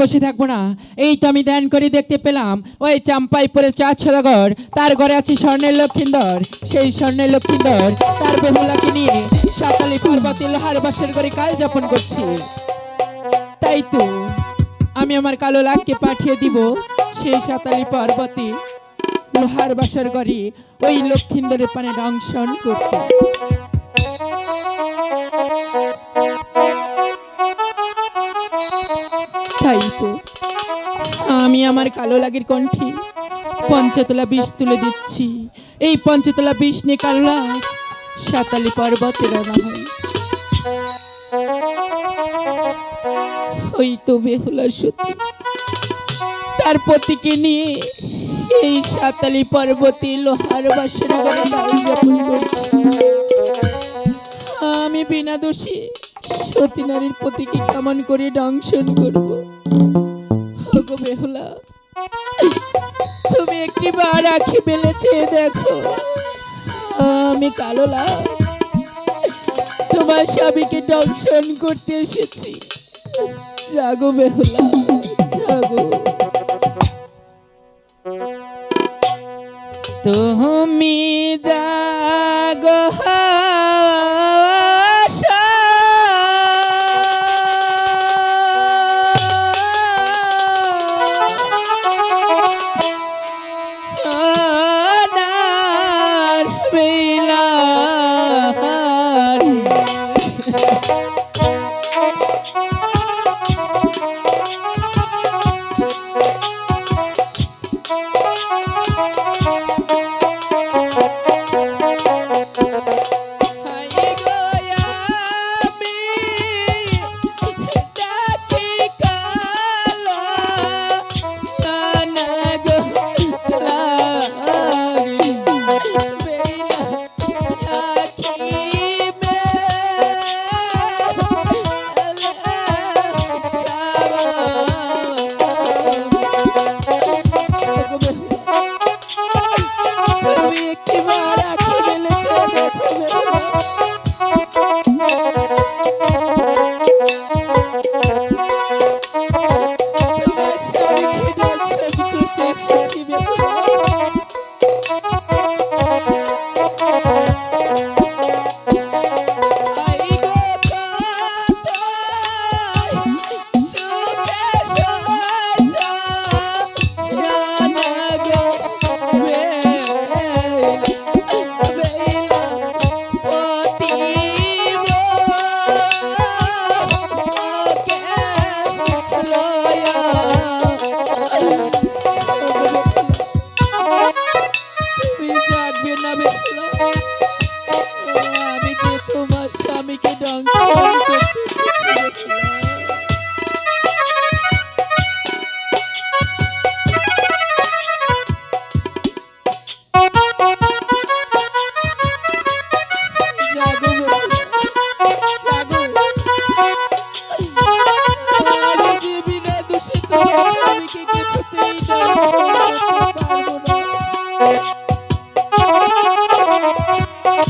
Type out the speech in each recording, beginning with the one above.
বসে থাকব না। এই তো আমি ধ্যান করে দেখতে পেলাম, ওই চাম্পাইপুরের চার সদাগর তার ঘরে আছে স্বর্ণের লক্ষিন্দর। সেই স্বর্ণের লক্ষিন্দর তার বেহুলাকে নিয়ে সাতালি পর্বতে লোহার বাসের ঘরে কাল যাপন করছে। তাই তো আমি আমার কালো লাককে পাঠিয়ে দিব সেই সাতালি পর্বতে লোহার বাসর ঘরে ওই লক্ষিন্দরের পানে দংশন করতে। তাই আমি আমার কালো লাগের কণ্ঠে পঞ্চতলা বিষ তুলে দিচ্ছি। এই পঞ্চতলা বিষ নিয়ে কালো লাগ সাতালি পর্বতে রওনা হয় ওই তো বেহুলা সতী তার পতিকে নিয়ে এই সাতালি পর্বতে লোহার যাপন করছি। আমি বিনা দোষী সতী নারীর পতিকে কেমন করে দংশন করব? ওগো বেহুলা, তুমি একটি বার আখি মেলেছে, দেখো। আমি কালো লাল তোমার স্বামীকে দংশন করতে এসেছি। জাগো বেহুলা, জাগো। তুমি জাগো আশা। আই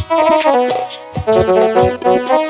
গো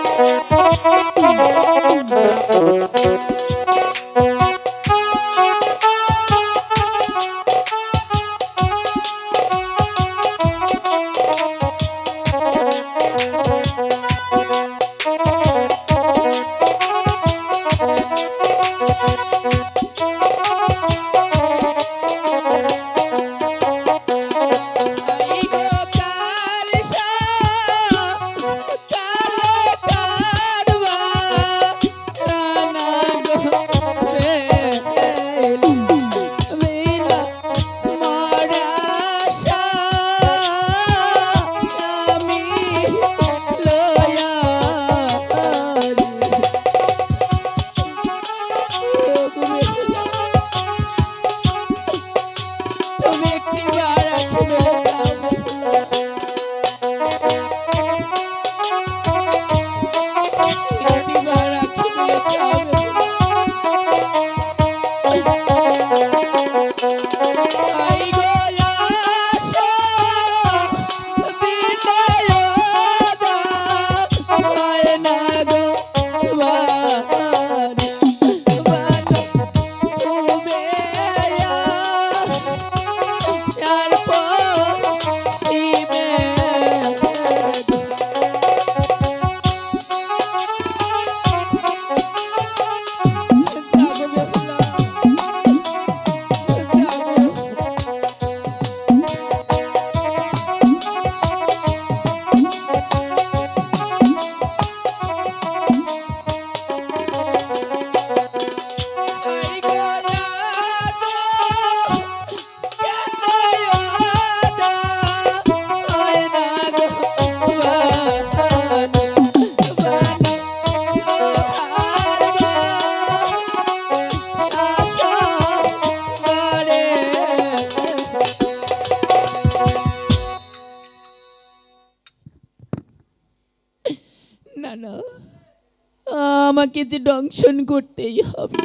আমাকে যে দংশন করতেই হবে।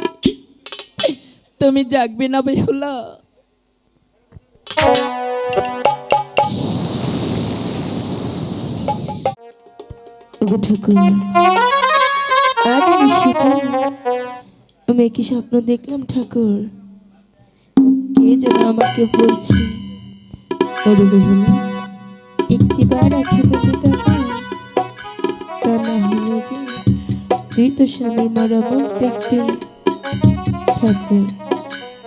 তুমি জাগবে না বেহুলা। ঠাকুর আজ আমি সেটা আমি একই স্বপ্ন দেখলাম ঠাকুর। কে যেন আমাকে বলছে একটিবার আখি মেলে তুই তো স্বামীর মরামত দেখবি ঠাকুর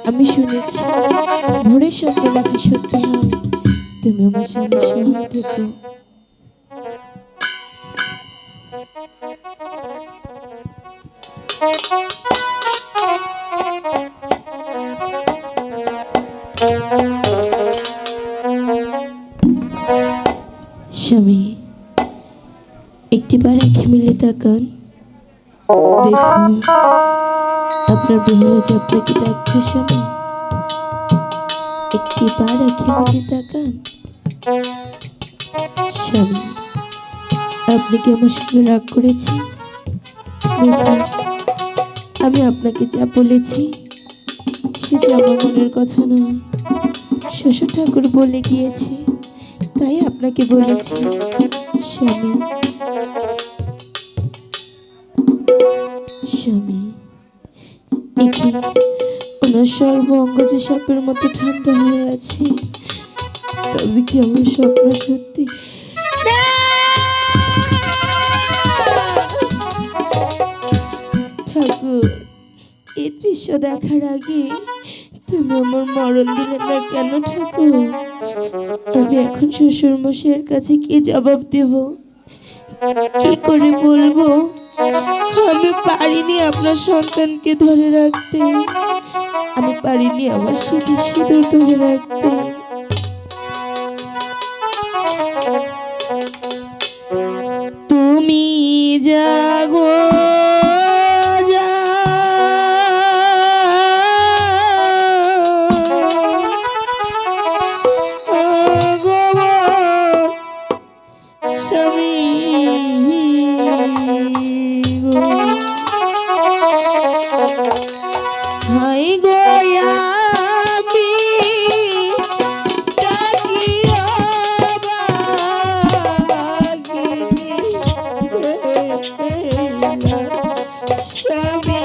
আমি শুনেছি ভোরের স্বপ্ন নাকি সত্যি হয়, তুমি আমার স্বামীর সহায় থেকো। স্বামী একটিবার একে মিলে তাকান দেখুন আপনার যে আপনাকে ডাকছে স্বামী একটিবার একে মিলে তাকান আপনি কি আমার সঙ্গে রাগ দেখুন আমি আপনাকে যা বলেছি সে যে আমার মনের কথা নয় শ্বশুর ঠাকুর বলে গিয়েছে তাই আপনাকে বলেছি, স্বামী। ওনার সর্ব অঙ্গ যে সাপের মতো ঠান্ডা হয়ে আছে। তবে কি আমার স্বপ্ন সত্যি? ঠাকুর এই দৃশ্য দেখার আগে তুমি আমার মরণ দিলে না কেন ঠাকুর? আমি এখন শ্বশুর মশাইয়ের কাছে কি জবাব দেব? কি করে বলব? আমি পারিনি আপনার সন্তানকে ধরে রাখতে। আমি পারিনি আমার সাথে সিঁদুর ধরে রাখতে। Colombia.